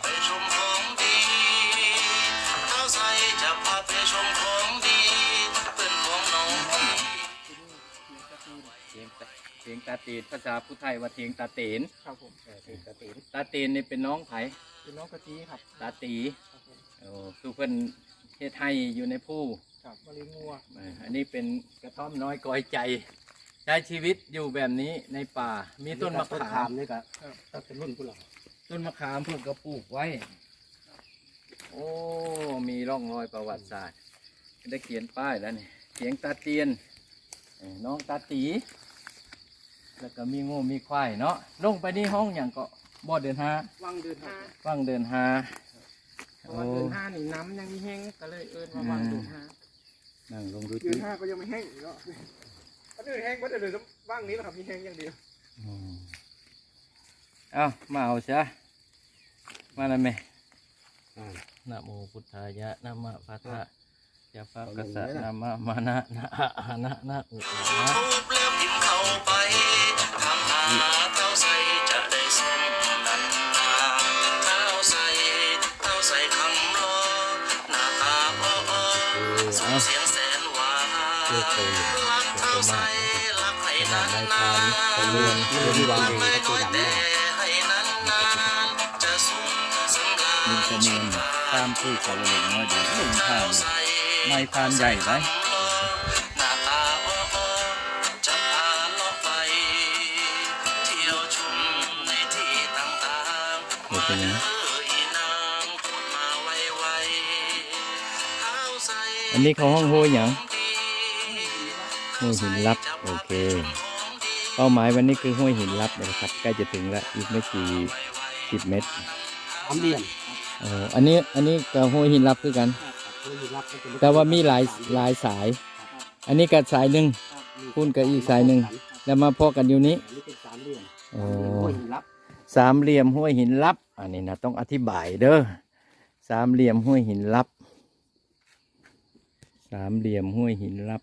ไปชมของดีเท้าใสจะพาไปชมของดีเพื่นของน้องเทียงตาเทียงตาเตนภาษาพุทธไทยว่าเทียงตาเตนครับผมเออเทียงตาเตนตาเตนนี่เป็นน้องไผเป็นน้องกะจีครับตาตีครับผมโอ้คือเพรรณเฮ็ดให้อยู่ในผู้ครับมะลิงัวอันนี้เป็นกระท่อมน้อยกอยใจ ใช้ชีวิตอยู่แบบนี้ในป่า มีต้นมะขาม นี่ก็ตั้งแต่รุ่นผู้หลัง ต้นมะขามเพิ่งก็ปลูกไว้ โอ้ มีร่องรอยประวัติศาสตร์ ได้เขียนป้ายแล้วนี่เสียงตาเตียนเอ้ยน้องตาตี แล้วก็มีงูมีควายเนาะ ลงไปนี่ห้องอย่างก็บ่อเดินหาวังเดินห้าว่างเดินหาเพราะว่าเดินห้านี่น้ำยังมีแห้งก็เลยเอิ้นว่าวังเดินห้านั่งลงดูเดิจินห้าก็ยังไม่แห้งอีกเนาะอันนี้แห้งก็เดินว่างนี้แหละครับมีแห้งอย่างเดียวอืมเอ้ามาเอาซะ มาแล้วไหมอ่า นะโมพุทธายะนะมะพัทธะยะภะกะสะนะมะมานะนะอะอะนะนะอุอะนะทุบแล้วพิมพ์เข้าไปทำหาเท้าใสจะได้สมนันนาเท้าใสเท้าใสคำล้อหน้าตาอ้ออ้อส่งเสียงแสนหวานรักเท้าใสรักให้ขนานาดนในนาทานนเขาเรือนเรือนวางไม่น้อยแต่ให้นานำรามินญจะเนียนตามตู้เขาเลยน้อยเดี๋ยวลงทางในพานใหญ่ไหมหน้าตาอ้อๆจะพาเลาะไปเที่ยวชมในที่ต่างๆมาเด้ออีนางพูดมาไวๆเท้าใสอันนี้เขาห้องโฮอย่างห้วยหินลับ โอเค เป้าหมายวันนี้คือห้วยหินลับนะครับ ใกล้จะถึงแล้ว อีกไม่กี่สิบเมตรสามเหลี่ย มโอ้อันนี้อันนี้กับห้วยหินลับคือกันรุ่นรับก็จะแต่ว่ามีหลายหลายสาย อันนี้กับสายหนึ่งพุ่นกับอีกสายหนึ่งแล้วมาพอกันอยู่นี้อันนี้เป็นสามเหลี่ยมโอ้ห้วยหินรับสามเหลี่ยมห้วยหินลับ อันนี้นะต้องอธิบายเด้อสามเหลี่ยมห้วยหินลับ สามเหลี่ยมห้วยหินลับ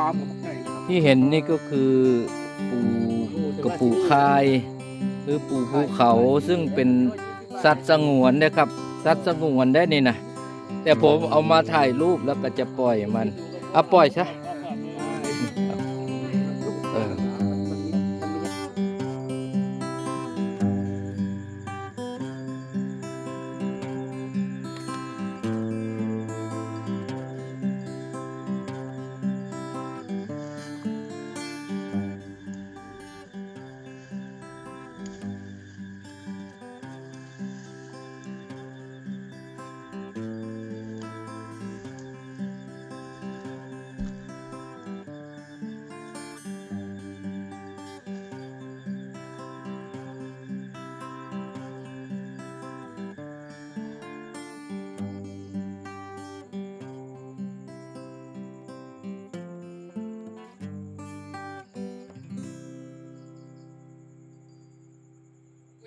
กามกับไก่ครับที่เห็นนี่ก็คือปูกระปูคาย หรือปูภูเขาซึ่งเป็นสัตว์สงวนนะครับ สัตว์สงวนได้นี่นะแต่ผมเอามาถ่ายรูปแล้วก็จะปล่อยมันเอาปล่อยซะเอ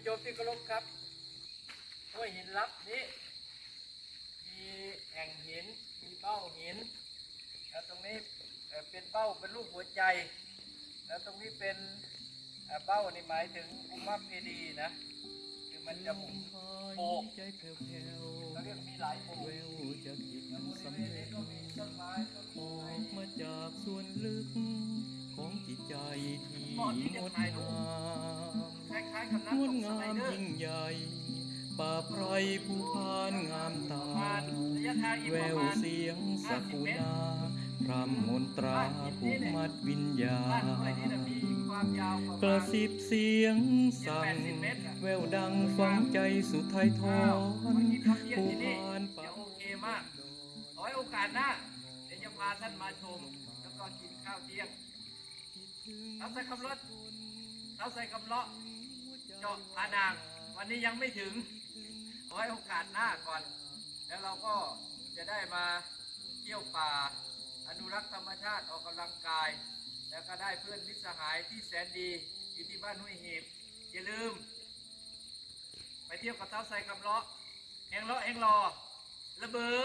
ผู้ชมที่เคารพครับห้วยหินลับนี้ มีแอ่งหิน มีเบ้าหิน แล้วตรงนี้เอ่อเป็นเบ้าเป็นรูปหัวใจ แล้วตรงนี้เป็นเอ่อเบ้านี่หมายถึงอุมาเพดีนะ คือมันจะหมุนโบกเราเรียกมีหลายโบกแล้วบริเวณนี้ก็มีต้นไม้ต้นอไม้อกมาจากส่วนลึกของจิตใจที่เหมาะที่จะงดถ่ายรูงาปม คล้ายๆกับงน้ำตดกสงาไลมเดอร์ยิ่งใหญ่ป่าไพรภูพานงามตาประมาณระยะทางอีกแวประวมาณเสียงสักุณาพรำมนตราผูกมัดวิญญาบ้านห้วยณนี้นะมีความยาวประกมาระณซิบเสียงสั่งแววดังฟังใจสุดท้ายทออ้าวนมากินข้าวเที่ยงภูที่นี่พานเดี๋ป่ายวโอเคมากขอให้โอกาสหน้าเดี๋ยวจะพาท่านมาชม แล้วก็กินข้าวเที่ยงเราใส่คำรถเราใส่คำเลาะ เจาะผานาง วันนี้ยังไม่ถึงขอให้โอกาสหน้าก่อน แล้วเราก็จะได้มาเที่ยวป่า อนุรักษ์ธรรมชาติออกกำลังกาย แล้วก็ได้เพื่อนมิตรสหายที่แสนดีอยู่ที่บ้านห้วยหีบอย่าลืม ไปเที่ยวกับเท้าไซคำเลาะแหงเลาะแหงรอระเบ้อ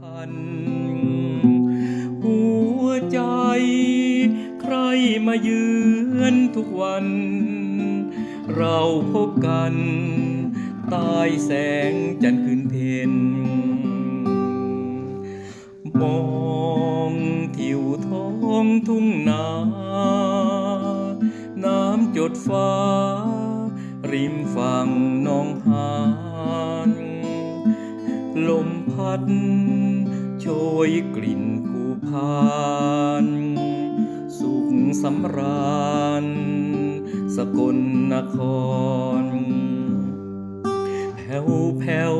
พันหัวใจ ใครมาเยือนทุกวัน เราพบกันใตายแสงจันทร์คืนเพ็ญมองทิวท้องทุ่งนา น้ำจดฟ้า ริมฝั่งนองหานลมพัดโชยกลิ่นภูพาน สำราญ สกลนคร แผ่วแผ่ว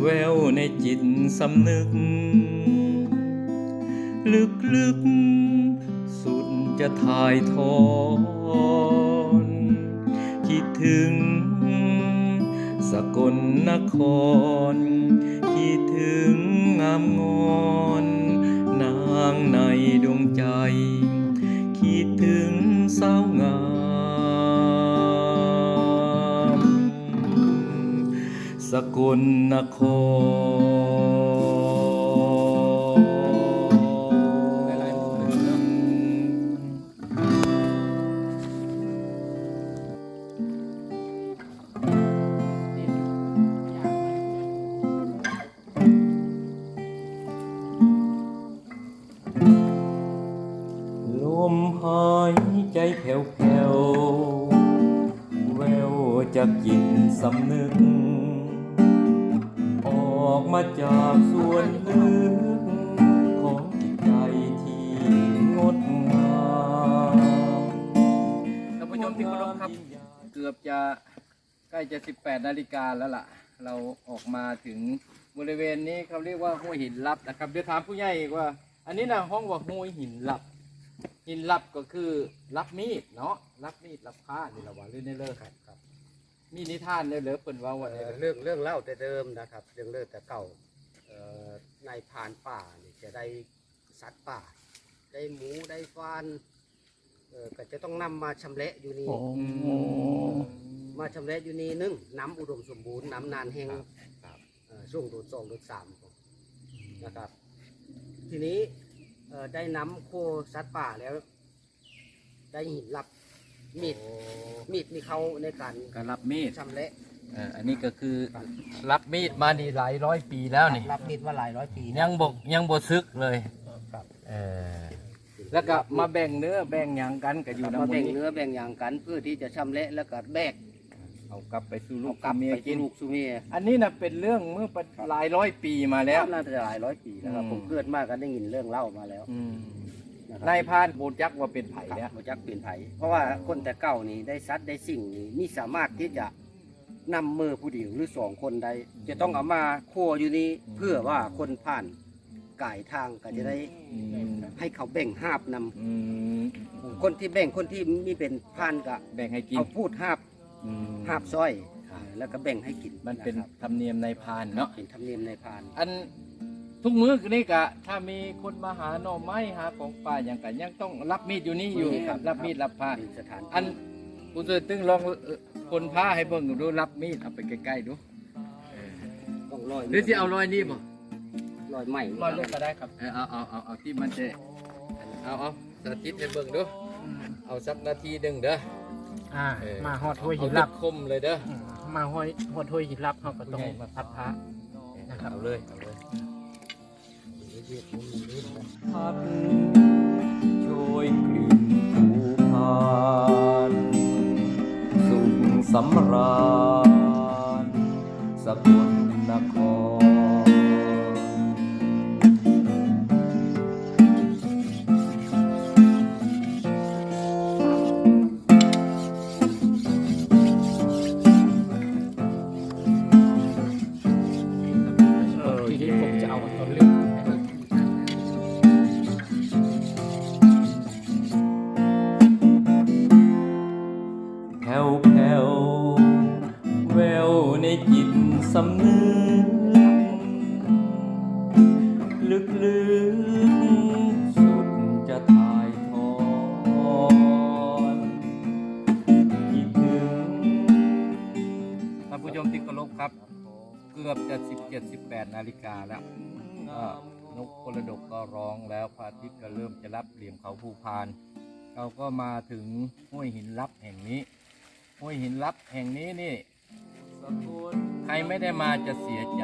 แววในจิตสำนึก ลึกลึกสุดจะถ่ายทอนคิดถึง สกลนคร คิดถึงงามงอน นางในดวงใจ ถึงสาวงาม สกลนคร 18นาฬิกาแล้วล่ะ เราออกมาถึงบริเวณนี้เขาเรียกว่าห้วยหินลับนะครับ เดี๋ยวถามผู้ใหญ่อีกว่า อันนี้นะห้องว่าห้วยหินลับ หินลับก็คือรับมีดเนาะรับมีดรับผ้านี่ละว่าเรื่องนี้เลิกครับครับ มีนิทานเลยเหรอเปิ่นว่าวันเอ่นี้อเรื่องเรื่องเล่าแต่เดิมนะครับ เรื่องเรื่องแต่เก่าเอ่อในพรานป่านี่จะได้สัตว์ป่า ได้หมูได้ฟาน เออก็จะต้องนำมาชำระอยู่นี่มาชำระอยู่นี่หนึ่งน้ำอุดมสมบูรณ์น้ำนานแห้งเอ่อช่วงโดดสองโดดสามนะครับ ทีนี้เอ่อได้น้ำโคสัตว์ป่าแล้ว ได้หินรับมีดมีดมีเขาในการก็รับมีดชำระเอ่ออันนี้ก็คือรับมีดมานี่หลายร้อยปีแล้วนี่ รับมีดมาหลายร้อยปีนะยังบกยังบซึกเลยครับ เออ แล้วก็มาแบ่งเนื้อแบ่งหยังกันก็อยู่ในมาหมู่แบ่งนี้เนื้อแบ่งอย่างกันเพื่อที่จะชำระแล้วก็แบกเอากลับไปสู่ลูเอากกลับเมียไปกิกินนลูกสุเมียอันนี้นะเป็นเรื่องเมื่อหลายร้อยปีมาแล้ว น่าจะหลายร้อยปีแล้วครับอืม ผมเกิดมาก็ได้ยินเรื่องเล่ามาแล้วอืมนะครับนายพรานโบจักว่าเป็นไผ่คเนี่รัยบมาจักเปลี่ยนไผเพราะว่าคนแต่เก่านี่ได้ซัดได้สิ่งนี่มีสามารถที่จะนำมือผู้เดียวหรือสองคนใดจะต้องเอามาคั่วอยู่นี่เพื่อว่าคนผ่าน ก่ายทางก็จะได้อืมให้เขาแบ่งหาบนำอืมคนที่แบ่งคนที่มีเป็นผ่านก็แบ่งให้กินเอาพูดหาบอืมหาบซ้อยครับเออแล้วก็แบ่งให้กินมันเป็นนะครับธรรมเนียมนายพรานเนาะเป็นธรรมเนียมในผ่าน อันทุกมื้อนี่กะ ถ้ามีคนมาหาหน่อไม้หาของป่าอย่างกันยังต้องรับมีดอยู่นี่อยู่มีครับ รับมีดรับผ้ามีสถานที่อันคุณสุดตึงลองคนผ้าให้เบิ่งดูรับมีดเอาไปใกล้ๆดูต้องลอยหรือสิเอารอยนี้บ่ ลอยไหมรอยเล็กก็ได้ครับ เออเอาเอาเอาเอาที่มันจะเอาเอาสาธิตให้เบิ่งดู เอาสักนาทีหนึงเด้อ อ่า เออ มาฮอดห้วยหินเอาลับคมเลยเด้อ อืมมาห้อยฮอดห้วยหินลับเขาก็ต้องมาพัดพระ นะครับ เอาเลยเอาเลยพัดโชยกลิ่นภูพานสุขสำราญสกลนคร ลึกลึกสุดจะถ่ายทอดคิดถึงท่านผู้ชมที่เคารพครับ เกือบจะ 17 18 นาฬิกาแล้วนกกระดกก็ร้องแล้วพระอาทิตย์ก็เริ่มจะรับเหลี่ยมเขาภูพาน เราก็มาถึงห้วยหินลับแห่งนี้ ห้วยหินลับแห่งนี้นี่ ใครไม่ได้มาจะเสียใจ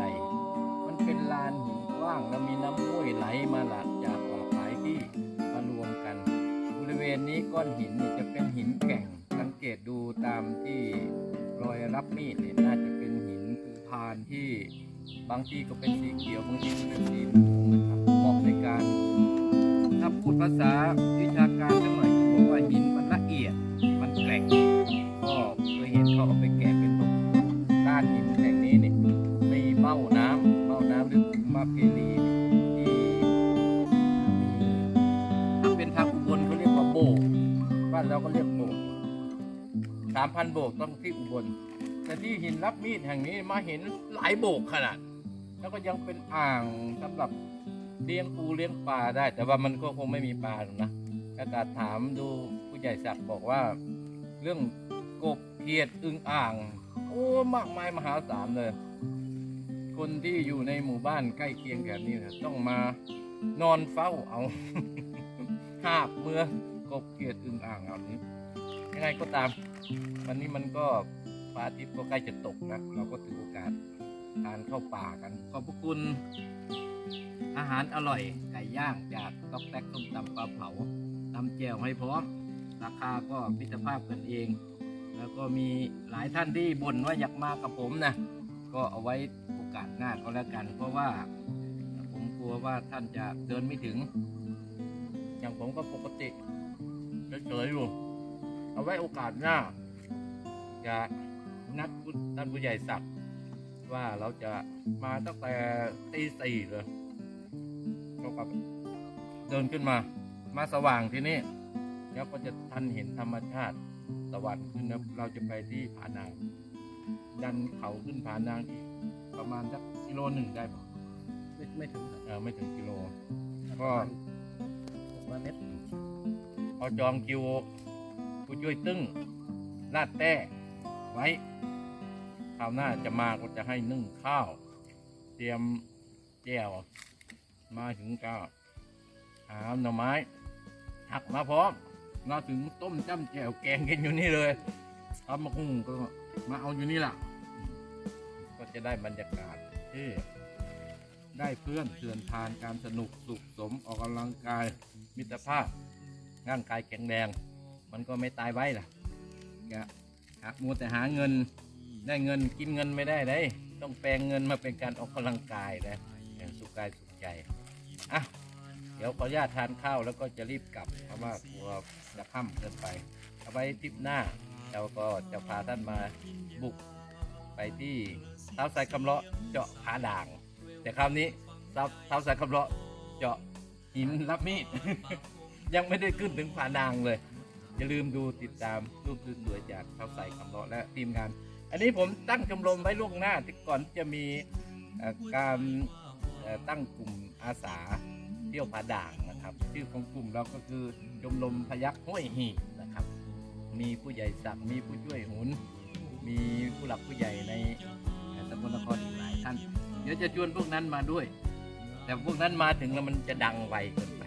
มันเป็นลานหินกว้างแล้วมีน้ำห้วยไหลมาหลากจากหลากหลายที่มารวมกัน บริเวณนี้ก้อนหินนี่จะเป็นหินแก่ง สังเกตดูตามที่รอยรับมีดเนี่ยน่าจะเป็นหินภูพานที่บางทีก็เป็นสีเขียวบางทีก็เป็นสีม่วงนะครับเหมาะในการถ้าพูดภาษาวิชาการสักหน่อยก็บอกว่าหินมันละเอียดมันแกร่ง บ้านเราก็เรียกโบกสามพันโบกต้องที่อุบล แต่ที่หินรับมีดแห่งนี้มาเห็นหลายโบกขนาด แล้วก็ยังเป็นอ่างสำหรับเลี้ยงปูเลี้ยงปลาได้ แต่ว่ามันก็คงไม่มีปลาหรอกนะอากาถามดูผู้ใหญ่ศักดิ์บอกว่า เรื่องกบเขียดอึงอ่าง โอ้มากมายมหาศาลเลย คนที่อยู่ในหมู่บ้านใกล้เคียงแบบนี้นะต้องมานอนเฝ้าเอาหาบเมื่อ กบเขียดอึงอ่างเอานี้ยังไงก็ตาม วันนี้มันก็พระอาทิตย์ก็ใกล้จะตกนะเราก็ถือโอกาสทานเข้าวป่ากัน ขอบพระคุณอาหารอร่อยไก่ย่างจากต๊อกแต๊กต้มตำปลาเผาตำแจ่วให้พร้อม ราคาก็มิตรภาพกันเอง แล้วก็มีหลายท่านที่บ่นว่าอยากมากับผมนะก็เอาไว้โอกาสหน้าก็แล้วกัน เพราะว่าผมกลัวว่าท่านจะเดินไม่ถึง อย่างผมก็ปกติ เฉยๆอยู่ เอาไว้โอกาสหน้า จะนัดคุณท่านผู้ใหญ่ศักดิ์ว่าเราจะมาตั้งแต่ตีสี่เลยก็กับเดินขึ้นมา มาสว่างที่นี่ แล้วก็จะทันเห็นธรรมชาติตะวันขึ้นแล้วเราจะไปที่ผานาง ดันเขาขึ้นผานางอีกประมาณสักกิโลหนึ่งได้ปะไม่ไม่ถึงครับเออไม่ถึงกิโลประก็มาณหกร้อยเมตร เอาจองคิวผู้ช่วยตึ้งลาดแต้ไว้คราวหน้าจะมาก็จะให้นึ่งข้าว เตรียมแจ่วมาถึงก็หาหน่อไม้หักมาพร้อมมาถึงต้มจ้ำแจ่วแกงกันอยู่นี่เลยทำมาคุ้งก็มาเอาอยู่นี่แหละก็จะได้บรรยากาศที่ได้เพื่อนเตือนทานการสนุกสุขสมออกกำลังกายมิตรภาพ ร่างกายแข็งแรง มันก็ไม่ตายไว้ล่ะก็หากมัวแต่หาเงินได้เงินกินเงินไม่ได้เลยต้องแปลงเงินมาเป็นการออกกำลังกายนะอย่างสุขกายสุขใจอะเดี๋ยวขออนุญาตทานข้าวแล้วก็จะรีบกลับเพราะว่ากลัวจะค่ำเกินไป เอาไว้ทริปหน้าเราก็จะพาท่านมาบุกไปที่เท้าสายคำเลาะเจาะผาด่าง แต่คราวนี้เท้าเท้าสายคำเลาะเจาะหินรับมีด ยังไม่ได้ขึ้นถึงผานางเลย อย่าลืมดูติดตามรูปสวยๆจากเท้าใส่คำเลาะและทีมงาน อันนี้ผมตั้งชมรมไว้ล่วงหน้าที่ก่อนจะมีการตั้งกลุ่มอาสาเที่ยวผาด่างนะครับ ชื่อของกลุ่มเราก็คือชมรมพยักห้วยหีนะครับ มีผู้ใหญ่ศักดิ์มีผู้ช่วยหุนมีผู้หลักผู้ใหญ่ในสกลนครอีกหลายท่าน เดี๋ยวจะชวนพวกนั้นมาด้วย แต่พวกนั้นมาถึงแล้วมันจะดังไวเกิน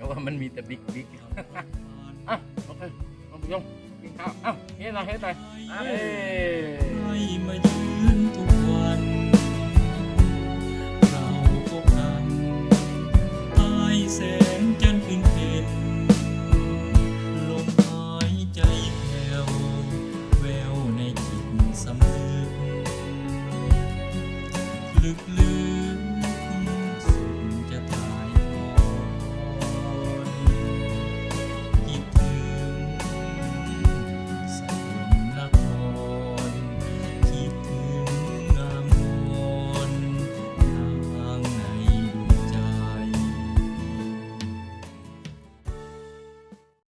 ดี๋ยว่ามันมีแต่บิ๊กบิ๊กอะโอเคลองไปยงกินข้าวอะเฮ้ยน่อะเฮ้ยืนทุเรายแจะ